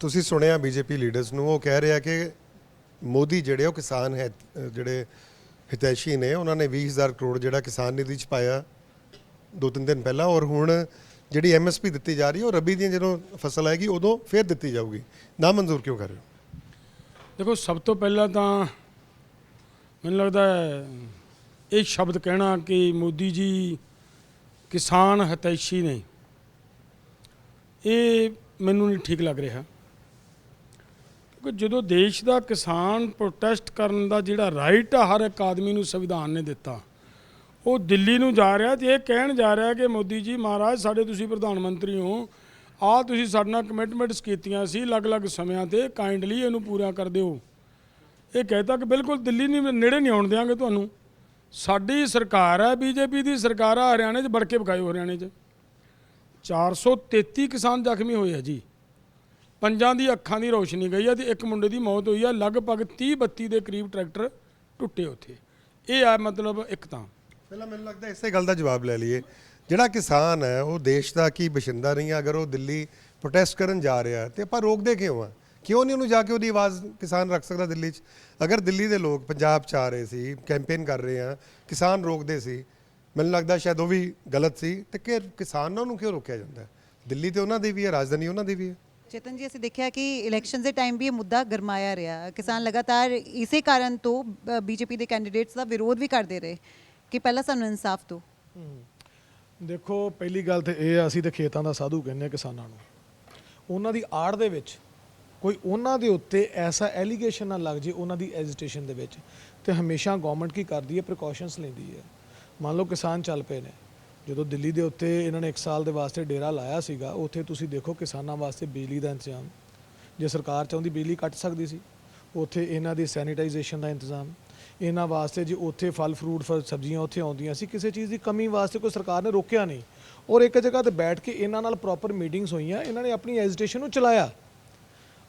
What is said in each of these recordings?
ਤੁਸੀਂ ਸੁਣਿਆ BJP leaders ਨੂੰ, ਉਹ ਕਹਿ ਰਿਹਾ ਕਿ ਮੋਦੀ ਜਿਹੜੇ ਉਹ ਕਿਸਾਨ ਹੈ, ਜਿਹੜੇ ਹਿਤੈਸ਼ੀ ਨੇ, ਉਹਨਾਂ ਨੇ 20000 ਕਰੋੜ ਜਿਹੜਾ ਕਿਸਾਨ ਨਿਧੀ ਚ ਪਾਇਆ ਦੋ ਤਿੰਨ ਦਿਨ ਪਹਿਲਾਂ, ਔਰ ਹੁਣ ਜਿਹੜੀ ਐਮਐਸਪੀ ਦਿੱਤੀ ਜਾ ਰਹੀ ਹੈ, ਉਹ ਰੱਬੀ ਦੀਆਂ ਜਦੋਂ ਫਸਲ ਆਏਗੀ, ਉਦੋਂ ਫੇਰ ਦਿੱਤੀ ਜਾਊਗੀ। ਨਾ ਮਨਜ਼ੂਰ ਕਿਉਂ ਕਰ ਰਹੇ ਹੋ? ਦੇਖੋ, ਸਭ ਤੋਂ ਪਹਿਲਾਂ ਤਾਂ ਮੈਨੂੰ ਲੱਗਦਾ ਇਹ ਸ਼ਬਦ ਕਹਿਣਾ ਕਿ ਮੋਦੀ ਜੀ ਕਿਸਾਨ ਹਤੈਸ਼ੀ ਨੇ, ਇਹ ਮੈਨੂੰ ਨਹੀਂ ਠੀਕ ਲੱਗ ਰਿਹਾ। ਜਦੋਂ ਦੇਸ਼ ਦਾ ਕਿਸਾਨ ਪ੍ਰੋਟੈਸਟ ਕਰਨ ਦਾ ਜਿਹੜਾ ਰਾਈਟ ਆ, ਹਰ ਇੱਕ ਆਦਮੀ ਨੂੰ ਸੰਵਿਧਾਨ ਨੇ ਦਿੱਤਾ। ਉਹ ਦਿੱਲੀ ਨੂੰ ਜਾ ਰਿਹਾ ਤੇ ਇਹ ਕਹਿਣ ਜਾ ਰਿਹਾ ਕਿ ਮੋਦੀ ਜੀ, ਮਹਾਰਾਜ, ਸਾਡੇ ਤੁਸੀਂ ਪ੍ਰਧਾਨ ਮੰਤਰੀ ਹੋ। ਆ ਤੁਸੀਂ ਸਾਡੇ ਨਾਲ ਕਮਿਟਮੈਂਟਸ ਕੀਤੀਆਂ ਸੀ ਅਲੱਗ-ਅਲੱਗ ਸਮਿਆਂ ਤੇ। ਕਾਈਂਡਲੀ ਇਹਨੂੰ ਪੂਰਾ ਕਰ ਦਿਓ। ਇਹ ਕਹਿਤਾ ਕਿ ਬਿਲਕੁਲ ਦਿੱਲੀ ਨਹੀਂ, ਨੇੜੇ ਨਹੀਂ ਆਉਣ ਦਿਆਂਗੇ ਤੁਹਾਨੂੰ। ਸਾਡੀ ਸਰਕਾਰ ਹੈ ਬੀਜੇਪੀ ਦੀ ਸਰਕਾਰ ਆ, ਹਰਿਆਣੇ 'ਚ ਵੜ ਕੇ ਵਿਖਾਇਓ ਹਰਿਆਣੇ 'ਚ। 433 ਕਿਸਾਨ ਜ਼ਖਮੀ ਹੋਏ ਆ ਜੀ। ਪੰਜਾਂ ਦੀ ਅੱਖਾਂ ਦੀ ਰੋਸ਼ਨੀ ਗਈ ਆ ਤੇ ਇੱਕ ਮੁੰਡੇ ਦੀ ਮੌਤ ਹੋਈ ਆ, ਲਗਭਗ 30 32 ਦੇ ਕਰੀਬ ਟਰੈਕਟਰ ਟੁੱਟੇ ਉੱਥੇ। ਇਹ ਆ ਮਤਲਬ ਇੱਕ ਤਾਂ। ਪਹਿਲਾਂ ਮੈਨੂੰ ਲੱਗਦਾ ਇਸੇ ਗੱਲ ਦਾ ਜਵਾਬ ਲੈ ਲਈਏ। ਜਿਹੜਾ ਕਿਸਾਨ ਹੈ, ਉਹ ਦੇਸ਼ ਦਾ ਕੀ ਬਸ਼ਿੰਦਾ ਨਹੀਂ ਹੈ ਅਗਰ ਉਹ ਦਿੱਲੀ ਪ੍ਰੋਟੈਸਟ ਕਰਨ ਜਾ ਰਿਹਾ ਤੇ ਆਪਾਂ ਰੋਕਦੇ ਕਿਉਂ ਆ? ਕਿਉਂ ਨਹੀਂ ਉਹਨੂੰ ਜਾ ਕੇ ਉਹਦੀ ਆਵਾਜ਼ ਕਿਸਾਨ ਰੱਖ ਸਕਦਾ ਦਿੱਲੀ 'ਚ? ਅਗਰ ਦਿੱਲੀ ਦੇ ਲੋਕ ਪੰਜਾਬ 'ਚ ਆ ਰਹੇ ਸੀ ਕੈਂਪੇਨ ਕਰ ਰਹੇ ਆ, ਕਿਸਾਨ ਰੋਕਦੇ ਸੀ, ਮੈਨੂੰ ਲੱਗਦਾ ਸ਼ਾਇਦ ਉਹ ਵੀ ਗਲਤ ਸੀ, ਤੇ ਕਿ ਕਿਸਾਨਾਂ ਨੂੰ ਕਿਉਂ ਰੋਕਿਆ ਜਾਂਦਾ ਹੈ? ਦਿੱਲੀ ਤੇ ਉਹਨਾਂ ਦੀ ਵੀ ਹੈ, ਰਾਜਧਾਨੀ ਉਹਨਾਂ ਦੀ ਵੀ ਹੈ। ਚੇਤਨ ਜੀ, ਅਸੀਂ ਦੇਖਿਆ ਕਿ ਇਲੈਕਸ਼ਨ ਦੇ ਟਾਈਮ ਵੀ ਇਹ ਮੁੱਦਾ ਗਰਮਾਇਆ ਰਿਹਾ। ਕਿਸਾਨ ਲਗਾਤਾਰ ਇਸੇ ਕਾਰਨ ਤੋਂ ਬੀਜੇਪੀ ਦੇ ਕੈਂਡੀਡੇਟਸ ਦਾ ਵਿਰੋਧ ਵੀ ਕਰਦੇ ਰਹੇ ਕਿ ਪਹਿਲਾਂ ਸਾਨੂੰ ਇਨਸਾਫ ਦਿਓ। ਦੇਖੋ, ਪਹਿਲੀ ਗੱਲ ਤੇ ਇਹ ਆ, ਅਸੀਂ ਤੇ ਖੇਤਾਂ ਦਾ ਸਾਧੂ ਕਹਿੰਦੇ ਆ ਕਿਸਾਨਾਂ ਨੂੰ। ਉਹਨਾਂ ਦੀ ਆੜ ਦੇ ਵਿੱਚ ਕੋਈ ਉਹਨਾਂ ਦੇ ਉੱਤੇ ਐਸਾ ਐਲੀਗੇਸ਼ਨ ਨਾ ਲੱਗ ਜੇ ਉਹਨਾਂ ਦੀ ਐਜੀਟੇਸ਼ਨ ਦੇ ਵਿੱਚ। ਤੇ ਹਮੇਸ਼ਾ ਗਵਰਨਮੈਂਟ ਕੀ ਕਰਦੀ ਹੈ ਪ੍ਰੀਕਾਸ਼ਨਸ ਲੈਂਦੀ ਹੈ। ਮੰਨ ਲਓ ਕਿਸਾਨ ਚੱਲ ਪਏ ਨੇ। ਜਦੋਂ ਦਿੱਲੀ ਦੇ ਉੱਤੇ ਇਹਨਾਂ ਨੇ 1 ਸਾਲ ਦੇ ਵਾਸਤੇ ਡੇਰਾ ਲਾਇਆ ਸੀਗਾ, ਉੱਥੇ ਤੁਸੀਂ ਦੇਖੋ ਕਿਸਾਨਾਂ ਵਾਸਤੇ ਬਿਜਲੀ ਦਾ ਇੰਤਜ਼ਾਮ। ਜੇ ਸਰਕਾਰ ਚਾਹੁੰਦੀ ਬਿਜਲੀ ਕੱਟ ਸਕਦੀ ਸੀ, ਉੱਥੇ ਇਹਨਾਂ ਦੀ ਸੈਨੀਟਾਈਜੇਸ਼ਨ ਦਾ ਇੰਤਜ਼ਾਮ। ਇਹਨਾਂ ਵਾਸਤੇ ਜੇ ਉੱਥੇ ਫਲ, ਫਰੂਟ, ਫਲ, ਸਬਜ਼ੀਆਂ ਉੱਥੇ ਆਉਂਦੀਆਂ ਸੀ, ਕਿਸੇ ਚੀਜ਼ ਦੀ ਕਮੀ ਵਾਸਤੇ ਕੋਈ ਸਰਕਾਰ ਨੇ ਰੋਕਿਆ ਨਹੀਂ। ਔਰ ਇੱਕ ਜਗ੍ਹਾ ਤੇ ਬੈਠ ਕੇ ਇਹਨਾਂ ਨਾਲ ਪ੍ਰੋਪਰ ਮੀਟਿੰਗਸ ਹੋਈਆਂ, ਇਹਨਾਂ ਨੇ ਆਪਣੀ ਐਜੀਟੇਸ਼ਨ ਨੂੰ ਚਲਾਇਆ।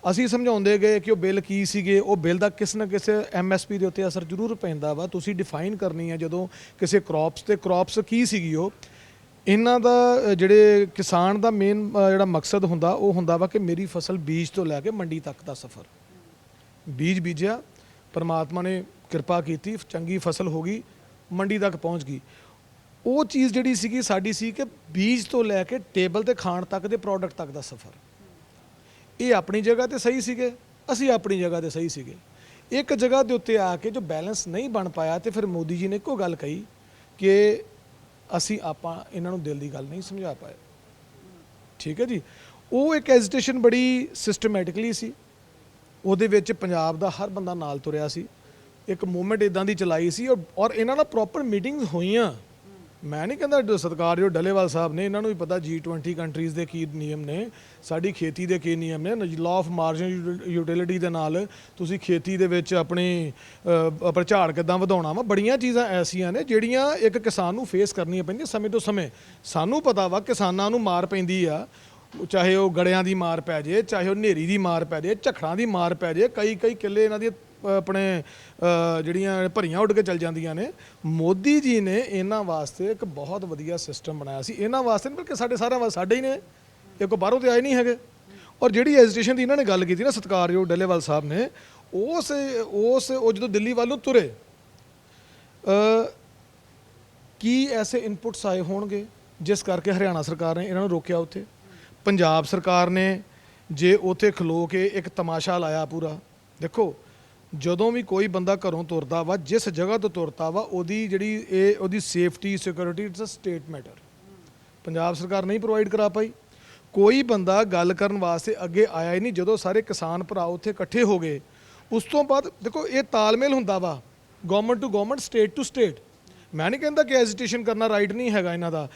ਅਸੀਂ ਸਮਝਾਉਂਦੇ ਗਏ ਕਿ ਉਹ ਬਿੱਲ ਕੀ ਸੀਗੇ, ਉਹ ਬਿੱਲ ਦਾ ਕਿਸ ਨਾ ਕਿਸ ਐਮਐਸਪੀ ਦੇ ਉੱਤੇ ਅਸਰ ਜ਼ਰੂਰ ਪੈਂਦਾ ਵਾ। ਤੁਸੀਂ ਡਿਫਾਈਨ ਕਰਨੀ ਹੈ ਜਦੋਂ ਕਿਸੇ ਕ੍ਰੌਪਸ ਤੇ ਕ੍ਰੌਪਸ ਕੀ ਸੀਗੀ ਉਹ। ਇਹਨਾਂ ਦਾ ਜਿਹੜੇ ਕਿਸਾਨ ਦਾ ਮੇਨ ਜਿਹੜਾ ਮਕਸਦ ਹੁੰਦਾ, ਉਹ ਹੁੰਦਾ ਵਾ ਕਿ ਮੇਰੀ ਫਸਲ ਬੀਜ ਤੋਂ ਲੈ ਕੇ ਮੰਡੀ ਤੱਕ ਦਾ ਸਫ਼ਰ। ਬੀਜ ਬੀਜਿਆ, ਪਰਮਾਤਮਾ ਨੇ ਕਿਰਪਾ ਕੀਤੀ, ਚੰਗੀ ਫਸਲ ਹੋ ਗਈ, ਮੰਡੀ ਤੱਕ ਪਹੁੰਚ ਗਈ। ਉਹ ਚੀਜ਼ ਜਿਹੜੀ ਸੀਗੀ, ਸਾਡੀ ਸੀ ਕਿ ਬੀਜ ਤੋਂ ਲੈ ਕੇ ਟੇਬਲ ਤੇ ਖਾਣ ਤੱਕ ਦੇ ਪ੍ਰੋਡਕਟ ਤੱਕ ਦਾ ਸਫ਼ਰ। ਇਹ ਆਪਣੀ ਜਗ੍ਹਾ ਤੇ ਸਹੀ ਸੀਗੇ? ਅਸੀਂ ਆਪਣੀ ਜਗ੍ਹਾ ਤੇ ਸਹੀ ਸੀਗੇ। ਇੱਕ ਜਗ੍ਹਾ ਦੇ ਉੱਤੇ ਆ ਕੇ ਜੋ ਬੈਲੈਂਸ ਨਹੀਂ ਬਣ ਪਾਇਆ ਤੇ ਫਿਰ ਮੋਦੀ ਜੀ ਨੇ ਇੱਕੋ ਗੱਲ ਕਹੀ ਕਿ ਅਸੀਂ ਆਪਾਂ ਇਹਨਾਂ ਨੂੰ ਦਿਲ ਦੀ ਗੱਲ ਨਹੀਂ ਸਮਝਾ ਪਾਏ। ਠੀਕ ਹੈ ਜੀ? ਉਹ ਇੱਕ ਐਜੀਟੇਸ਼ਨ ਬੜੀ ਸਿਸਟਮੈਟਿਕਲੀ ਸੀ। ਉਹਦੇ ਵਿੱਚ ਪੰਜਾਬ ਦਾ ਹਰ ਬੰਦਾ ਨਾਲ ਤੁਰਿਆ ਸੀ। ਇੱਕ ਮੂਵਮੈਂਟ ਇਦਾਂ ਦੀ ਚਲਾਈ ਸੀ ਔਰ- ਔਰ ਇਹਨਾਂ ਨਾਲ ਪ੍ਰੋਪਰ ਮੀਟਿੰਗਸ ਹੋਈਆਂ। ਮੈਂ ਨਹੀਂ ਕਹਿੰਦਾ ਸਰਕਾਰ ਜੋ ਡੱਲੇਵਾਲ ਸਾਹਿਬ ਨੇ ਇਹਨਾਂ ਨੂੰ ਵੀ ਪਤਾ G20 ਕੰਟਰੀਜ਼ ਦੇ ਕੀ ਨਿਯਮ ਨੇ ਸਾਡੀ ਖੇਤੀ ਦੇ ਕੀ ਨਿਯਮ ਨੇ ਲਾਅ ਆਫ ਮਾਰਜਨ ਯੂਟਿਲਿਟੀ ਦੇ ਨਾਲ ਤੁਸੀਂ ਖੇਤੀ ਦੇ ਵਿੱਚ ਆਪਣੀ ਅ, ਆਪਣਾ ਕਿੱਦਾਂ ਵਧਾਉਣਾ ਵਾ ਬੜੀਆਂ ਚੀਜ਼ਾਂ ਐਸੀਆਂ ਨੇ ਜਿਹੜੀਆਂ ਇੱਕ ਕਿਸਾਨ ਨੂੰ ਫੇਸ ਕਰਨੀਆਂ ਪੈਂਦੀਆਂ ਸਮੇਂ ਤੋਂ ਸਮੇਂ। ਸਾਨੂੰ ਪਤਾ ਵਾ ਕਿਸਾਨਾਂ ਨੂੰ ਮਾਰ ਪੈਂਦੀ ਆ ਚਾਹੇ ਉਹ ਗੜਿਆਂ ਦੀ ਮਾਰ ਪੈ ਜੇ ਚਾਹੇ ਉਹ ਹਨੇਰੀ ਦੀ ਮਾਰ ਪੈ ਜੇ ਝਖੜਾਂ ਦੀ ਮਾਰ ਪੈ ਜੇ ਕਈ ਕਈ ਕਿੱਲੇ ਇਹਨਾਂ ਦੀ ਆਪਣੇ ਜਿਹੜੀਆਂ ਭਰੀਆਂ ਉੱਡ ਕੇ ਚੱਲ ਜਾਂਦੀਆਂ ਨੇ, ਮੋਦੀ ਜੀ ਨੇ ਇਹਨਾਂ ਵਾਸਤੇ ਇੱਕ ਬਹੁਤ ਵਧੀਆ ਸਿਸਟਮ ਬਣਾਇਆ ਸੀ। ਇਹਨਾਂ ਵਾਸਤੇ ਨਹੀਂ ਬਲਕਿ ਸਾਡੇ ਸਾਰਿਆਂ ਵਾਸਤੇ, ਸਾਡੇ ਹੀ ਨੇ। ਇਹ ਕੋਈ ਬਾਹਰੋਂ ਤੇ ਆਏ ਨਹੀਂ ਹੈਗੇ। ਔਰ ਜਿਹੜੀ ਐਜੀਟੇਸ਼ਨ ਦੀ ਇਹਨਾਂ ਨੇ ਗੱਲ ਕੀਤੀ ਨਾ, ਸਤਿਕਾਰਯੋਗ ਡੱਲੇਵਾਲ ਸਾਹਿਬ ਨੇ, ਉਸ ਉਸ, ਉਹ ਜਦੋਂ ਦਿੱਲੀ ਵੱਲ ਨੂੰ ਤੁਰੇ ਕੀ ਐਸੇ ਇਨਪੁਟਸ ਆਏ ਹੋਣਗੇ? ਜਿਸ ਕਰਕੇ ਹਰਿਆਣਾ ਸਰਕਾਰ ਨੇ ਇਹਨਾਂ ਨੂੰ ਰੋਕਿਆ ਉੱਥੇ। ਪੰਜਾਬ ਸਰਕਾਰ ਨੇ ਜੇ ਉੱਥੇ ਖਲੋ ਕੇ ਇੱਕ ਤਮਾਸ਼ਾ ਲਾਇਆ ਪੂਰਾ। ਦੇਖੋ ਜਦੋਂ ਵੀ ਕੋਈ ਬੰਦਾ ਘਰੋਂ ਤੁਰਦਾ ਵਾ, ਜਿਸ ਜਗ੍ਹਾ ਤੋਂ ਤੁਰਦਾ ਵਾ, ਉਹਦੀ ਜਿਹੜੀ ਇਹ, ਉਹਦੀ safety security it's a state matter Punjab ਸਰਕਾਰ ਨਹੀਂ ਪ੍ਰੋਵਾਈਡ ਕਰਾ ਪਾਈ। ਕੋਈ ਬੰਦਾ ਗੱਲ ਕਰਨ ਵਾਸਤੇ ਅੱਗੇ ਆਇਆ ਹੀ ਨਹੀਂ, ਜਦੋਂ ਸਾਰੇ ਕਿਸਾਨ ਭਰਾ ਉੱਥੇ ਇਕੱਠੇ ਹੋ ਗਏ। ਉਸ ਤੋਂ ਬਾਅਦ ਦੇਖੋ, ਇਹ ਤਾਲਮੇਲ ਹੁੰਦਾ ਵਾ government to government state to state ਮੈਂ ਨਹੀਂ ਕਹਿੰਦਾ ਕਿ ਐਜੀਟੇਸ਼ਨ ਕਰਨਾ ਰਾਈਟ ਨਹੀਂ ਹੈਗਾ ਇਹਨਾਂ ਦਾ।